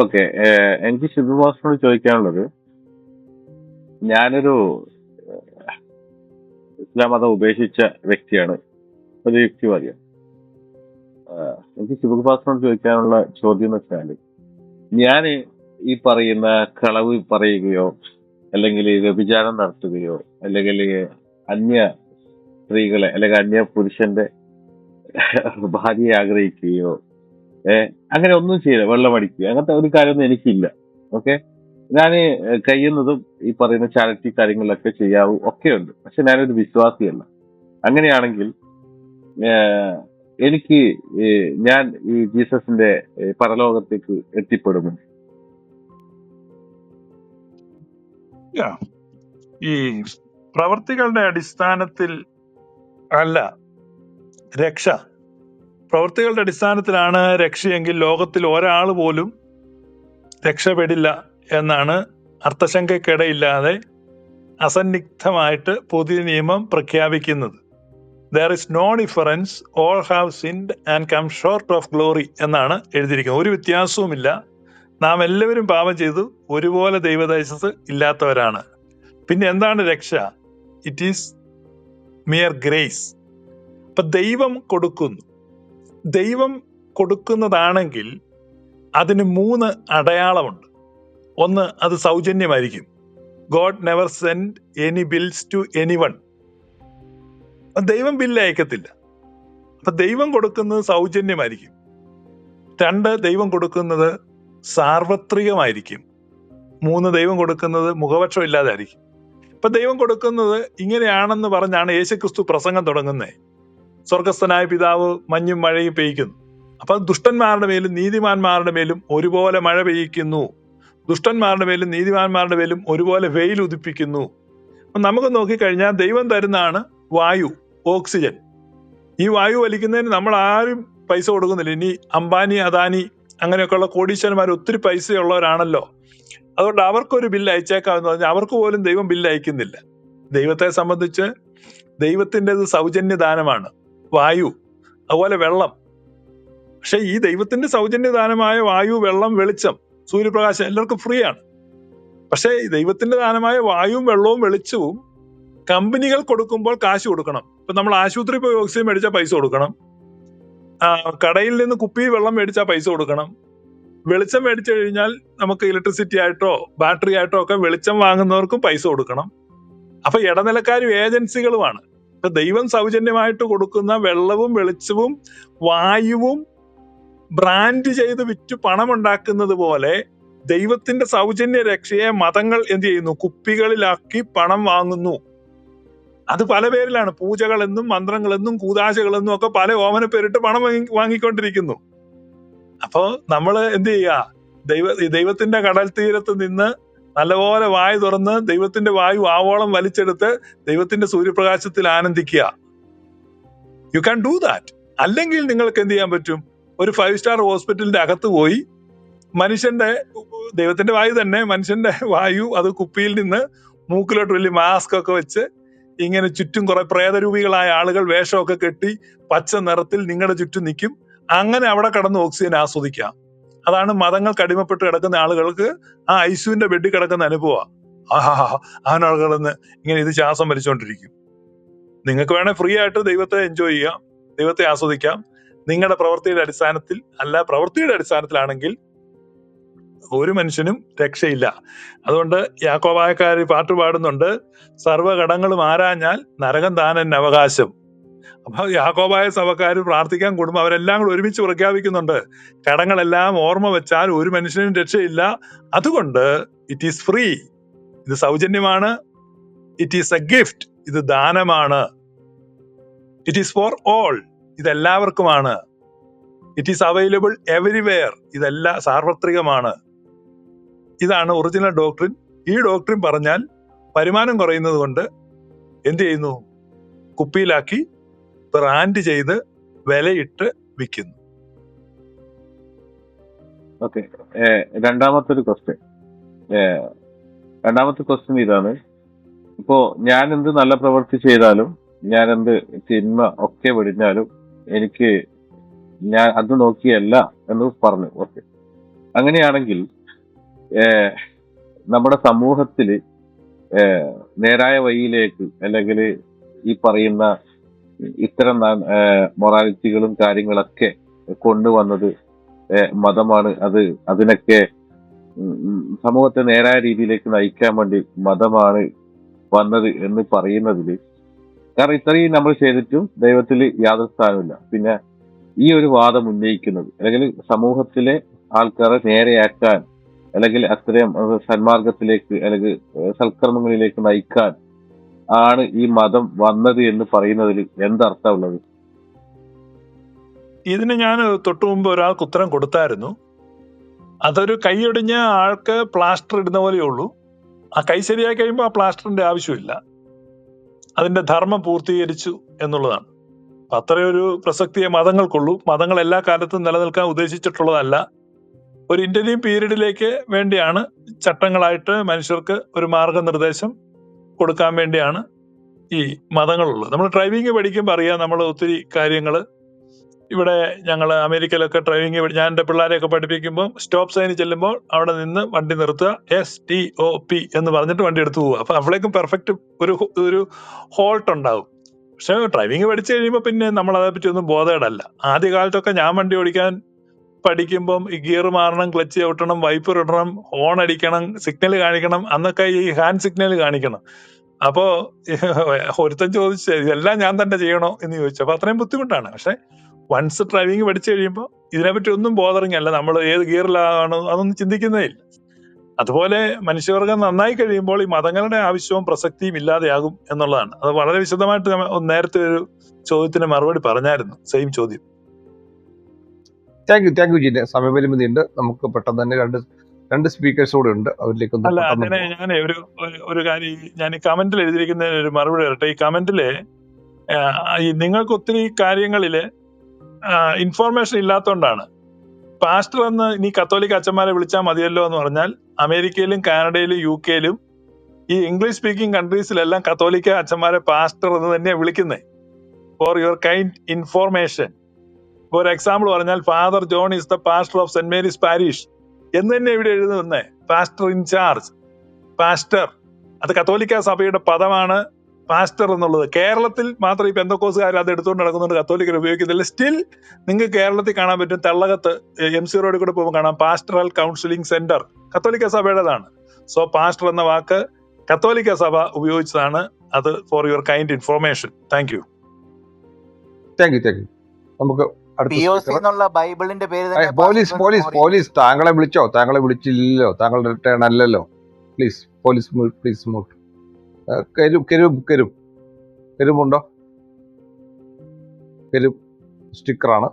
Okay എനിക്ക് ശിവഭാസ്കറിനോട് ചോദിക്കാനുള്ളത്. ഞാനൊരു ഇസ്ലാം മതം ഉപേക്ഷിച്ച വ്യക്തിയാണ്. ഒരു യുക്തിവാദിയാണ്. എനിക്ക് ശിവഭാസ്കറിനോട് ചോദിക്കാനുള്ള ചോദ്യം എന്ന് വെച്ചാൽ ഞാൻ ഈ പറയുന്ന കളവ് പറയുകയോ അല്ലെങ്കിൽ വ്യഭിചാരം നടത്തുകയോ അല്ലെങ്കിൽ അന്യ സ്ത്രീകളെ അല്ലെങ്കിൽ അന്യ പുരുഷന്റെ ഭാര്യയെ ആഗ്രഹിക്കുകയോ ഏഹ് അങ്ങനെ ഒന്നും ചെയ്യില്ല. വെള്ളമടിക്കുക അങ്ങനത്തെ ഒരു കാര്യമൊന്നും എനിക്കില്ല. ഓക്കെ? ഞാൻ കഴിയുന്നതും ഈ പറയുന്ന ചാരിറ്റി കാര്യങ്ങളിലൊക്കെ ചെയ്യാവൂ ഒക്കെ ഉണ്ട് പക്ഷെ ഞാനൊരു വിശ്വാസിയല്ല. അങ്ങനെയാണെങ്കിൽ എനിക്ക് ഞാൻ ഈ ജീസസിന്റെ പരലോകത്തേക്ക് എത്തിപ്പെടുമോ. ഈ പ്രവർത്തികളുടെ അടിസ്ഥാനത്തിൽ അല്ല രക്ഷ പ്രവൃത്തികളുടെ അടിസ്ഥാനത്തിലാണ് രക്ഷയെങ്കിൽ ലോകത്തിൽ ഒരാൾ പോലും രക്ഷപ്പെടില്ല എന്നാണ് അർത്ഥശങ്കയ്ക്കിടയില്ലാതെ അസന്നിഗ്ധമായിട്ട് പുതിയ നിയമം പ്രഖ്യാപിക്കുന്നത്. There is no difference all have sinned and come short of glory എന്നാണ് എഴുതിയിരിക്കുന്നത്. ഒരു വ്യത്യാസവുമില്ല. നാം എല്ലാവരും പാപം ചെയ്തു. ഒരുപോലെ ദൈവദേശത്ത് ഇല്ലാത്തവരാണ്. പിന്നെ എന്താണ് രക്ഷ? ഇറ്റ് ഈസ് മിയർ ഗ്രേസ് അപ്പൊ ദൈവം കൊടുക്കുന്നു. ദൈവം കൊടുക്കുന്നതാണെങ്കിൽ അതിന് മൂന്ന് അടയാളമുണ്ട്. ഒന്ന് അത് സൗജന്യമായിരിക്കും. God never send any bills to anyone ദൈവം ബില്ല് അയക്കത്തില്ല. അപ്പൊ ദൈവം കൊടുക്കുന്നത് സൗജന്യമായിരിക്കും. രണ്ട് ദൈവം കൊടുക്കുന്നത് സാർവത്രികമായിരിക്കും. മൂന്ന് ദൈവം കൊടുക്കുന്നത് മുഖപക്ഷം ഇല്ലാതായിരിക്കും ഇപ്പൊ ദൈവം കൊടുക്കുന്നത് ഇങ്ങനെയാണെന്ന് പറഞ്ഞാണ് യേശുക്രിസ്തു പ്രസംഗം തുടങ്ങുന്നത്. സ്വർഗസ്ഥനായ പിതാവ് മഞ്ഞും മഴയും പെയ്യ്ക്കുന്നു. അപ്പൊ ദുഷ്ടന്മാരുടെ മേലും നീതിമാന്മാരുടെ മേലും ഒരുപോലെ മഴ പെയ്യിക്കുന്നു. ദുഷ്ടന്മാരുടെ മേലും നീതിമാന്മാരുടെ മേലും ഒരുപോലെ വെയിൽ ഉദിപ്പിക്കുന്നു. അപ്പൊ നമുക്ക് നോക്കിക്കഴിഞ്ഞാൽ ദൈവം തരുന്നതാണ് വായു ഓക്സിജൻ. ഈ വായു വലിക്കുന്നതിന് നമ്മൾ ആരും പൈസ കൊടുക്കുന്നില്ല. ഇനി അംബാനി അദാനി അങ്ങനെയൊക്കെയുള്ള കോടീശ്വരന്മാർ ഒത്തിരി പൈസയുള്ളവരാണല്ലോ. അതുകൊണ്ട് അവർക്കൊരു ബില്ല് അയച്ചേക്കാമെന്ന് പറഞ്ഞാൽ അവർക്ക് പോലും ദൈവം ബില്ല് അയക്കുന്നില്ല. ദൈവത്തെ സംബന്ധിച്ച് ദൈവത്തിന്റെത് സൗജന്യദാനമാണ്. വായു അതുപോലെ വെള്ളം. പക്ഷെ ഈ ദൈവത്തിന്റെ സൗജന്യദാനമായ വായു വെള്ളം വെളിച്ചം സൂര്യപ്രകാശം എല്ലാവർക്കും ഫ്രീ ആണ്. പക്ഷേ ദൈവത്തിന്റെ ദാനമായ വായുവും വെള്ളവും വെളിച്ചവും കമ്പനികൾ കൊടുക്കുമ്പോൾ കാശ് കൊടുക്കണം. ഇപ്പൊ നമ്മൾ ആശുപത്രി പോയി ഓക്സിജൻ മേടിച്ചാൽ പൈസ കൊടുക്കണം. കടയിൽ നിന്ന് കുപ്പി വെള്ളം മേടിച്ചാൽ പൈസ കൊടുക്കണം. വെളിച്ചം മേടിച്ചു കഴിഞ്ഞാൽ നമുക്ക് ഇലക്ട്രിസിറ്റി ആയിട്ടോ ബാറ്ററി ആയിട്ടോ ഒക്കെ വെളിച്ചം വാങ്ങുന്നവർക്കും പൈസ കൊടുക്കണം. അപ്പൊ ഇടനിലക്കാരും ഏജൻസികളുമാണ് ദൈവം സൗജന്യമായിട്ട് കൊടുക്കുന്ന വെള്ളവും വെളിച്ചവും വായുവും ബ്രാൻഡ് ചെയ്ത് വിറ്റ് പണമുണ്ടാക്കുന്നത് പോലെ ദൈവത്തിന്റെ സൗജന്യ രക്ഷയെ മതങ്ങൾ എന്ത് ചെയ്യുന്നു? കുപ്പികളിലാക്കി പണം വാങ്ങുന്നു. അത് പല പേരിലാണ്. പൂജകളെന്നും മന്ത്രങ്ങളെന്നും കൂതാശകളെന്നും ഒക്കെ പല ഓമന പേരിട്ട് പണം വാങ്ങി വാങ്ങിക്കൊണ്ടിരിക്കുന്നു. അപ്പോ നമ്മൾ എന്ത് ചെയ്യുക? ദൈവ ദൈവത്തിന്റെ കടൽ തീരത്ത് നിന്ന് നല്ലപോലെ വായു തുറന്ന് ദൈവത്തിന്റെ വായു ആവോളം വലിച്ചെടുത്ത് ദൈവത്തിന്റെ സൂര്യപ്രകാശത്തിൽ ആനന്ദിക്കുക. യു ക്യാൻ ഡു ദാറ്റ് അല്ലെങ്കിൽ നിങ്ങൾക്ക് എന്ത് ചെയ്യാൻ പറ്റും? ഒരു ഫൈവ് സ്റ്റാർ ഹോസ്പിറ്റലിന്റെ അകത്ത് പോയി മനുഷ്യന്റെ ദൈവത്തിന്റെ വായു തന്നെ മനുഷ്യന്റെ വായു അത് കുപ്പിയിൽ നിന്ന് മൂക്കിലോട്ട് വലിയ മാസ്ക് ഒക്കെ വെച്ച് ഇങ്ങനെ ചുറ്റും കുറെ പ്രേതരൂപികളായ ആളുകൾ വേഷമൊക്കെ കെട്ടി പച്ച നിറത്തിൽ നിങ്ങളുടെ ചുറ്റും നിൽക്കും. അങ്ങനെ അവിടെ കടന്ന് ഓക്സിജൻ ആസ്വദിക്കാം. അതാണ് മതങ്ങൾ അടിമപ്പെട്ട് കിടക്കുന്ന ആളുകൾക്ക് ആ ഐസുവിന്റെ ബെഡിൽ കിടക്കുന്ന അനുഭവമാണ് ആഹാ ആളുകളെന്ന് ഇങ്ങനെ ഇത് ശ്വാസം വലിച്ചുകൊണ്ടിരിക്കും നിങ്ങൾക്ക് വേണേൽ ഫ്രീ ആയിട്ട് ദൈവത്തെ എൻജോയ് ചെയ്യാം ദൈവത്തെ ആസ്വദിക്കാം. നിങ്ങളുടെ പ്രവൃത്തിയുടെ അടിസ്ഥാനത്തിൽ അല്ല പ്രവൃത്തിയുടെ അടിസ്ഥാനത്തിലാണെങ്കിൽ ഒരു മനുഷ്യനും രക്ഷയില്ല. അതുകൊണ്ട് യാക്കോബായക്കാർ പാട്ട് പാടുന്നുണ്ട് സർവഘടങ്ങളും ആരാഞ്ഞാൽ നരകം താനൻ അവകാശം അപ്പൊ യാക്കോബായ സഭക്കാർ പ്രാർത്ഥിക്കാൻ കൂടുമ്പോൾ അവരെല്ലാം കൂടെ ഒരുമിച്ച് പ്രഖ്യാപിക്കുന്നുണ്ട്. കടങ്ങളെല്ലാം ഓർമ്മ വെച്ചാൽ ഒരു മനുഷ്യനും രക്ഷയില്ല. അതുകൊണ്ട് ഇറ്റ് ഈസ് ഫ്രീ ഇത് സൗജന്യമാണ്. ഇറ്റ് ഈസ് എ ഗിഫ്റ്റ് ഇത് ദാനമാണ്. ഇറ്റ് ഈസ് ഫോർ ഓൾ ഇതെല്ലാവർക്കുമാണ്. ഇറ്റ് ഈസ് അവൈലബിൾ എവരിവെയർ ഇതെല്ലാം സാർവത്രികമാണ്. ഇതാണ് ഒറിജിനൽ ഡോക്ടറിൻ ഈ ഡോക്ടറിൻ പറഞ്ഞാൽ വരുമാനം കുറയുന്നത് കൊണ്ട് എന്ത് ചെയ്യുന്നു? കുപ്പിയിലാക്കി ബ്രാൻഡ് ചെയ്ത് വിലയിട്ട് വിൽക്കുന്നു. ഓക്കെ രണ്ടാമത്തെ ഒരു ക്വസ്റ്റ്യൻ രണ്ടാമത്തെ ക്വസ്റ്റ്യൻ ഇതാണ്. ഇപ്പോ ഞാൻ എന്ത് നല്ല പ്രവൃത്തി ചെയ്താലും ഞാൻ എന്ത് തിന്മ ഒക്കെ വെടിഞ്ഞാലും എനിക്ക് ഞാൻ അത് നോക്കിയല്ല എന്ന് പറഞ്ഞു. ഓക്കെ അങ്ങനെയാണെങ്കിൽ നമ്മുടെ സമൂഹത്തിൽ നേരായ വഴിയിലേക്ക് അല്ലെങ്കിൽ ഈ പറയുന്ന ഇത്തരം മൊറാലിറ്റികളും കാര്യങ്ങളൊക്കെ കൊണ്ടുവന്നത് മതമാണ്. അത് അതിനൊക്കെ സമൂഹത്തെ നേരായ രീതിയിലേക്ക് നയിക്കാൻ വേണ്ടി മതമാണ് വന്നത് എന്ന് പറയുന്നതിൽ കാരണം ഇത്രയും നമ്മൾ ചെയ്തിട്ടും ദൈവത്തിൽ യാതൊരു സ്ഥാനമില്ല പിന്നെ ഈ ഒരു വാദം ഉന്നയിക്കുന്നത് അല്ലെങ്കിൽ സമൂഹത്തിലെ ആൾക്കാരെ നേരെയാക്കാൻ അല്ലെങ്കിൽ അത്രയും അത് സന്മാർഗത്തിലേക്ക് അല്ലെങ്കിൽ സൽക്കർമ്മങ്ങളിലേക്ക് നയിക്കാൻ ആണ് ഈ മതം വന്നത് എന്ന് പറയുന്നതിൽ എന്തർത്ഥമുള്ളത്? ഇതിന് ഞാൻ തൊട്ടു മുമ്പ് ഒരാൾക്ക് ഉത്തരം കൊടുത്തായിരുന്നു. അതൊരു കൈയൊടിഞ്ഞ ആൾക്ക് പ്ലാസ്റ്റർ ഇടുന്ന പോലെ ഉള്ളൂ. ആ കൈ ശരിയായി കഴിയുമ്പോൾ ആ പ്ലാസ്റ്ററിന്റെ ആവശ്യമില്ല. അതിന്റെ ധർമ്മം പൂർത്തീകരിച്ചു എന്നുള്ളതാണ്. അത്രയൊരു പ്രസക്തിയെ മതങ്ങൾക്കുള്ളൂ. മതങ്ങൾ എല്ലാ കാലത്തും നിലനിൽക്കാൻ ഉദ്ദേശിച്ചിട്ടുള്ളതല്ല. ഒരു ഇന്റർവ്യൂ പീരീഡിലേക്ക് വേണ്ടിയാണ് ചട്ടങ്ങളായിട്ട് മനുഷ്യർക്ക് ഒരു മാർഗനിർദ്ദേശം കൊടുക്കാൻ വേണ്ടിയാണ് ഈ മതങ്ങളുള്ളത്. നമ്മൾ ഡ്രൈവിംഗ് പഠിക്കുമ്പോൾ അറിയാം നമ്മൾ ഒത്തിരി കാര്യങ്ങൾ ഇവിടെ ഞങ്ങൾ അമേരിക്കയിലൊക്കെ ഡ്രൈവിംഗ് ഞാൻ എന്റെ പിള്ളേരെയൊക്കെ പഠിപ്പിക്കുമ്പോൾ സ്റ്റോപ്പ് സൈനിൽ ചെല്ലുമ്പോൾ അവിടെ നിന്ന് വണ്ടി നിർത്തുക. എസ് ടി ഒ പി എന്ന് പറഞ്ഞിട്ട് വണ്ടി എടുത്തു പോവുക. അപ്പം അവിടേക്കും പെർഫെക്റ്റ് ഒരു ഒരു ഹോൾട്ട് ഉണ്ടാവും. പക്ഷെ ഡ്രൈവിംഗ് പഠിച്ചു കഴിയുമ്പോൾ പിന്നെ നമ്മൾ അതേപ്പറ്റി ഒന്നും ബോധേടല്ല. ആദ്യ കാലത്തൊക്കെ ഞാൻ വണ്ടി ഓടിക്കാൻ പഠിക്കുമ്പം ഈ ഗിയർ മാറണം ക്ലച്ച് ചവിട്ടണം വൈപ്പർ ഇടണം ഹോൺ അടിക്കണം സിഗ്നൽ കാണിക്കണം അന്നൊക്കെ ഈ ഹാൻഡ് സിഗ്നൽ കാണിക്കണം. അപ്പോ ഒരുത്തൻ ചോദിച്ചു ഇതെല്ലാം ഞാൻ തന്നെ ചെയ്യണോ? എന്ന് ചോദിച്ചു. അപ്പൊ അത്രയും ബുദ്ധിമുട്ടാണ്. പക്ഷെ വൺസ് ഡ്രൈവിംഗ് പഠിച്ചു കഴിയുമ്പോൾ ഇതിനെപ്പറ്റി ഒന്നും ബോധറിങ് അല്ല. നമ്മൾ ഏത് ഗിയറിലാണ് അതൊന്നും ചിന്തിക്കുന്നേ ഇല്ല. അതുപോലെ മനുഷ്യവർഗം നന്നായി കഴിയുമ്പോൾ ഈ മതങ്ങളുടെ ആവശ്യവും പ്രസക്തിയും ഇല്ലാതെയാകും എന്നുള്ളതാണ്. അത് വളരെ വിശദമായിട്ട് നേരത്തെ ഒരു ചോദ്യത്തിന് മറുപടി പറഞ്ഞായിരുന്നു. സെയിം ചോദ്യം. താങ്ക് യു താങ്ക് യു ജിന്നെ സമയപരിമിതി ഉണ്ട് നമുക്ക് പെട്ടെന്ന് തന്നെ രണ്ട് രണ്ട് സ്പീക്കേഴ്സ് കൂടെ ഉണ്ട്. അവരിലേക്ക് അല്ല അങ്ങനെ ഞാൻ ഒരു ഒരു- ഒരു കാര്യം ഞാൻ ഈ കമന്റിൽ എഴുതിയിരിക്കുന്നതിന് ഒരു മറുപടി വരട്ടെ. ഈ കമന്റിൽ ഈ നിങ്ങൾക്ക് ഒത്തിരി കാര്യങ്ങളിൽ ഇൻഫോർമേഷൻ ഇല്ലാത്തതുകൊണ്ടാണ് പാസ്റ്റർ എന്ന് ഇനി കത്തോലിക്ക അച്ഛന്മാരെ വിളിച്ചാൽ മതിയല്ലോ എന്ന് പറഞ്ഞാൽ അമേരിക്കയിലും കാനഡയിലും യു കെയിലും ഈ ഇംഗ്ലീഷ് സ്പീക്കിംഗ് കൺട്രീസിലെല്ലാം കത്തോലിക്ക അച്ഛന്മാരെ പാസ്റ്റർ എന്ന് തന്നെയാണ് വിളിക്കുന്നത് for your kind information for example പറഞ്ഞാൽ father John is the pastor of Saint Mary's parish എന്ന് തന്നെ ഇവിടെ എഴുതുന്നേ പാസ്റ്റർ ഇൻ ചാർജ് പാസ്റ്റർ അത് കത്തോലിക്ക സഭയുടെ പദമാണ് പാസ്റ്റർ എന്നുള്ളത്. കേരളത്തിൽ മാത്രം ഈ പെന്തക്കോസുകാർ അത് എടുത്തുകൊണ്ട് നടക്കുന്നുണ്ട്. കത്തോലിക്കർ ഉപയോഗിക്കുന്നില്ല. സ്റ്റിൽ നിങ്ങൾക്ക് കേരളത്തിൽ കാണാൻ പറ്റും. തള്ളകത്ത് എം സി റോഡിൽ കൂടെ പോകുമ്പോൾ കാണാം. പാസ്റ്ററൽ കൗൺസിലിംഗ് സെന്റർ കത്തോലിക്ക സഭയുടേതാണ്. സോ പാസ്റ്റർ എന്ന വാക്ക് കത്തോലിക്ക സഭ ഉപയോഗിച്ചതാണ്. അത് for your kind information thank you thank you thank you നമുക്ക് എന്നുള്ള ബൈബിളിന്റെ പേര് തന്നെ പോലീസ് പോലീസ് പോലീസ് താങ്കളെ വിളിച്ചോ? താങ്കളെ വിളിച്ചില്ലല്ലോ. താങ്കളുടെ റിട്ടേൺ അല്ലല്ലോ. പ്ലീസ് പോലീസ് പ്ലീസ് മൂട്ട് കരു കരു കരും. കരുമുണ്ടോ? കരും സ്റ്റിക്കറാണ്.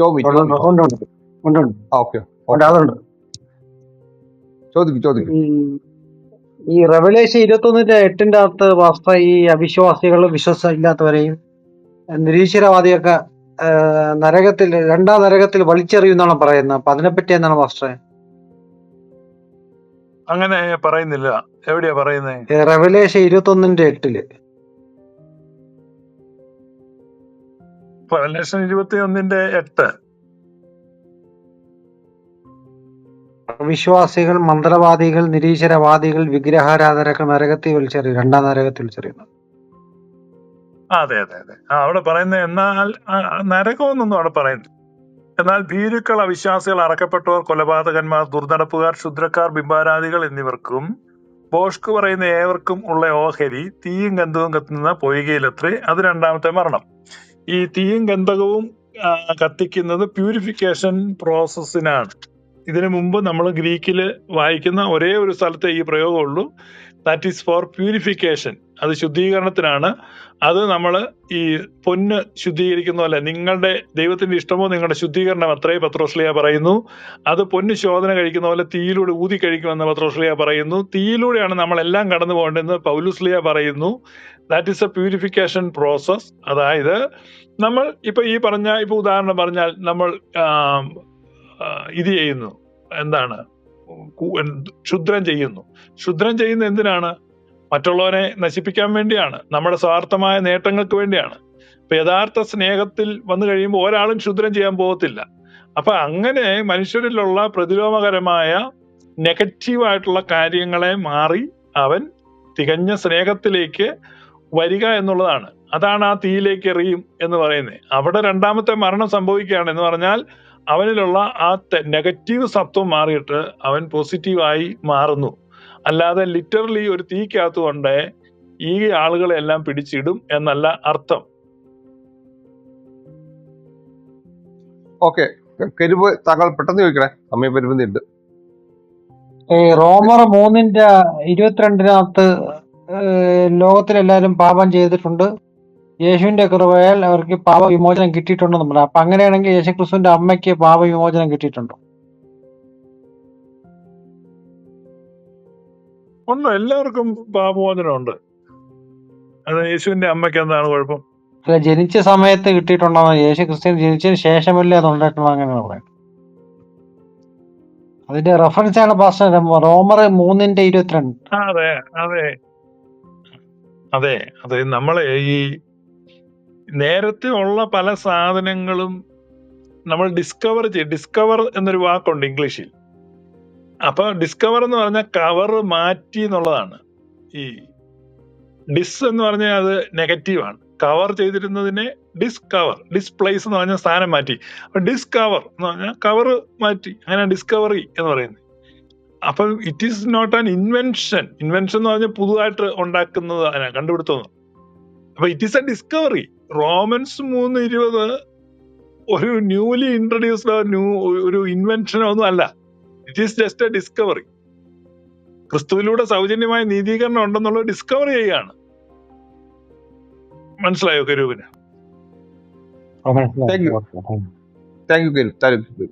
Tommy okay. ചോദിക്കും ചോദിക്കും. ഈ റെവലേഷൻ ഇരുപത്തൊന്നിന്റെ എട്ടിന്റെ അകത്ത് വാസ്ത ഈ അവിശ്വാസികൾ വിശ്വാസം ഇല്ലാത്തവരെയും നിരീശ്വരവാദിയൊക്കെ നരകത്തിൽ രണ്ടാം നരകത്തിൽ വലിച്ചെറിയുന്നാണ് പറയുന്നത്. അപ്പൊ അതിനെപ്പറ്റി എന്താണ് മാസ്റ്ററെ? അങ്ങനെ പറയുന്നില്ല. എവിടെയാ പറയുന്നത് റെവലേഷൻ എട്ടിൽ. ഇരുപത്തി ഒന്നിന്റെ എട്ട്. വിശ്വാസികൾ മന്ത്രവാദികൾ നിരീശ്വരവാദികൾ വിഗ്രഹാരാധനകൾ നരകത്തിൽ വലിച്ചെറിയും രണ്ടാം നരകത്തിൽ വലിച്ചെറിയുന്നു. ആ, അതെ അതെ അതെ. അവിടെ പറയുന്നത് എന്നാൽ നരകമെന്നൊന്നും അവിടെ പറയുന്നു എന്നാൽ ഭീരുക്കൾ അവിശ്വാസികൾ അറക്കപ്പെട്ടവർ കൊലപാതകന്മാർ ദുർനടപ്പുകാർ ക്ഷുദ്രക്കാർ ബിംബാരാധികൾ എന്നിവർക്കും ബോഷ്ക്ക് പറയുന്ന ഏവർക്കും ഉള്ള ഓഹരി തീയും ഗന്ധവും കത്തുന്ന പൊയ്കയിലത്രേ അത് രണ്ടാമത്തെ മരണം. ഈ തീയും ഗന്ധകവും കത്തിക്കുന്നത് പ്യൂരിഫിക്കേഷൻ പ്രോസസ്സിനാണ് ഇതിനു മുമ്പ് നമ്മൾ ഗ്രീക്കിൽ വായിക്കുന്ന ഒരേ ഒരു സ്ഥലത്തെ ഈ പ്രയോഗമുള്ളൂ. ദാറ്റ് ഈസ് ഫോർ പ്യൂരിഫിക്കേഷൻ അത് ശുദ്ധീകരണത്തിനാണ്. അത് നമ്മൾ ഈ പൊന്ന് ശുദ്ധീകരിക്കുന്ന പോലെ നിങ്ങളുടെ ദൈവത്തിന്റെ ഇഷ്ടമോ നിങ്ങളുടെ ശുദ്ധീകരണം അത്രേ പത്രോസ്ലിയ പറയുന്നു. അത് പൊന്ന് ശോധന കഴിക്കുന്ന പോലെ തീയിലൂടെ ഊതി കഴിക്കുമെന്ന് പത്രോസ്ലിയ പറയുന്നു. തീയിലൂടെയാണ് നമ്മളെല്ലാം കടന്നു പോകേണ്ടതെന്ന് പൗലുസ്ലിയ പറയുന്നു. That is a purification process അതായത് നമ്മൾ ഇപ്പൊ ഈ പറഞ്ഞ ഇപ്പൊ ഉദാഹരണം പറഞ്ഞാൽ നമ്മൾ ഇത് ചെയ്യുന്നു. എന്താണ്? ശുദ്രം ചെയ്യുന്നു. ശുദ്രം ചെയ്യുന്ന എന്തിനാണ്? മറ്റുള്ളവരെ നശിപ്പിക്കാൻ വേണ്ടിയാണ് നമ്മുടെ സ്വാർത്ഥമായ നേട്ടങ്ങൾക്ക് വേണ്ടിയാണ്. ഇപ്പൊ യഥാർത്ഥ സ്നേഹത്തിൽ വന്നു കഴിയുമ്പോൾ ഒരാളും ക്ഷുദ്രം ചെയ്യാൻ പോകത്തില്ല. അപ്പൊ അങ്ങനെ മനുഷ്യരിലുള്ള പ്രതിലോമകരമായ നെഗറ്റീവായിട്ടുള്ള കാര്യങ്ങളെ മാറി അവൻ തികഞ്ഞ സ്നേഹത്തിലേക്ക് വരിക എന്നുള്ളതാണ്. അതാണ് ആ തീയിലേക്ക് എറിയും എന്ന് പറയുന്നത്. അവിടെ രണ്ടാമത്തെ മരണം സംഭവിക്കുകയാണ് എന്ന് പറഞ്ഞാൽ അവനിലുള്ള ആ നെഗറ്റീവ് സത്വം മാറിയിട്ട് അവൻ പോസിറ്റീവായി മാറുന്നു. അല്ലാതെ ലിറ്ററലി ഒരു തീക്കകത്ത് കൊണ്ട് ഈ ആളുകളെ എല്ലാം പിടിച്ചിടും എന്നല്ല അർത്ഥം. ഓക്കെ കരുവ് താങ്കൾ പെട്ടെന്ന് ചോദിക്കണേ. സമയപരിമിതി ഉണ്ട് ഈ റോമർ മൂന്നിന്റെ ഇരുപത്തിരണ്ടിനകത്ത് ലോകത്തിലെല്ലാവരും ലോകത്തിലെല്ലാരും പാപം ചെയ്തിട്ടുണ്ട്. യേശുവിന്റെ കൃപയാൽ അവർക്ക് പാപവിമോചനം കിട്ടിയിട്ടുണ്ടെന്ന് പറയാം അപ്പൊ അങ്ങനെയാണെങ്കിൽ യേശുക്രിസ്തുവിന്റെ അമ്മയ്ക്ക് പാപവിമോചനം കിട്ടിയിട്ടുണ്ടോ. ഉണ്ട് എല്ലാവർക്കും പാപമോചനമുണ്ട്. അത് യേശുവിന്റെ അമ്മയ്ക്ക് എന്താണ് കുഴപ്പം? അല്ല ജനിച്ച സമയത്ത് കിട്ടിയിട്ടുണ്ടോ യേശു ക്രിസ്ത്യൻ ജനിച്ചതിന് ശേഷമല്ലേ അത് ഉണ്ടായിട്ടുള്ള അങ്ങനെയാണ് പറയുന്നത്. അതിന്റെ റെഫറൻസ് ആണ് പാസ്റ്റർ റോമർ മൂന്നിന്റെ ഇരുപത്തിരണ്ട്. അതെ അതെ. അതെ അതെ നമ്മളെ ഈ നേരത്തെ ഉള്ള പല സാധനങ്ങളും നമ്മൾ ഡിസ്കവർ ചെയ്യും ഡിസ്കവർ എന്നൊരു വാക്കുണ്ട് ഇംഗ്ലീഷിൽ. അപ്പൊ ഡിസ്കവർ എന്ന് പറഞ്ഞാൽ കവർ മാറ്റി എന്നുള്ളതാണ്. ഈ ഡിസ് എന്ന് പറഞ്ഞാൽ അത് നെഗറ്റീവാണ് കവർ ചെയ്തിരുന്നതിനെ ഡിസ്കവർ ഡിസ്പ്ലേസ് എന്ന് പറഞ്ഞ സ്ഥാനം മാറ്റി. അപ്പൊ ഡിസ്കവർ എന്ന് പറഞ്ഞാൽ കവർ മാറ്റി. അങ്ങനെ ഡിസ്കവറി എന്ന് പറയുന്നത്. അപ്പൊ it is not an invention invention എന്ന് പറഞ്ഞാൽ പുതുതായിട്ട് ഉണ്ടാക്കുന്നത് അതിനാ കണ്ടുപിടുത്തം. അപ്പൊ it is a discovery Romans മൂന്ന് ഇരുപത് ഒരു ന്യൂലി ഇൻട്രൊഡ്യൂസ്ഡ് ന്യൂ ഒരു ഇൻവെൻഷനോ ഒന്നും അല്ല. It is just a discovery ക്രിസ്തുവിലൂടെ സൗജന്യമായ നീതീകരണം ഉണ്ടെന്നുള്ളത് ഡിസ്കവർ ചെയ്യുകയാണ്. മനസ്സിലായോ കരൂപിന്? Thank you. Thank you thank you